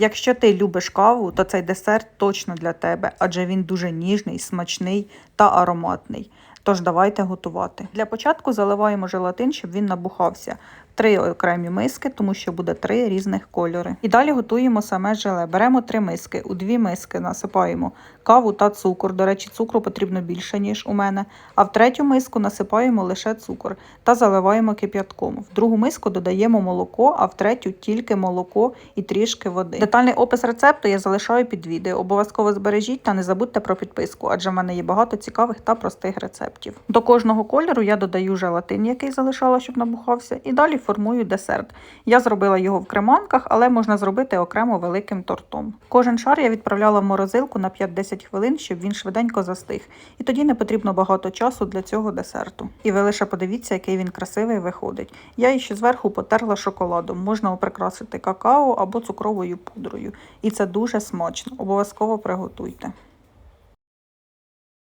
Якщо ти любиш каву, то цей десерт точно для тебе, адже він дуже ніжний, смачний та ароматний. Тож давайте готувати. Для початку заливаємо желатин, щоб він набухався. Три окремі миски, тому що буде три різних кольори. І далі готуємо саме желе. Беремо три миски. У дві миски насипаємо каву та цукор. До речі, цукру потрібно більше, ніж у мене. А в третю миску насипаємо лише цукор та заливаємо кип'ятком. В другу миску додаємо молоко, а в третю тільки молоко і трішки води. Детальний опис рецепту я залишаю під відео. Обов'язково збережіть та не забудьте про підписку, адже в мене є багато цікавих та простих рецептів. До кожного кольору я додаю желатин, який залишала, щоб набухався, і далі формую десерт. Я зробила його в креманках, але можна зробити окремо великим тортом. Кожен шар я відправляла в морозилку на 5-10 хвилин, щоб він швиденько застиг. І тоді не потрібно багато часу для цього десерту. І ви лише подивіться, який він красивий виходить. Я ще зверху потерла шоколадом. Можна прикрасити какао або цукровою пудрою. І це дуже смачно. Обов'язково приготуйте.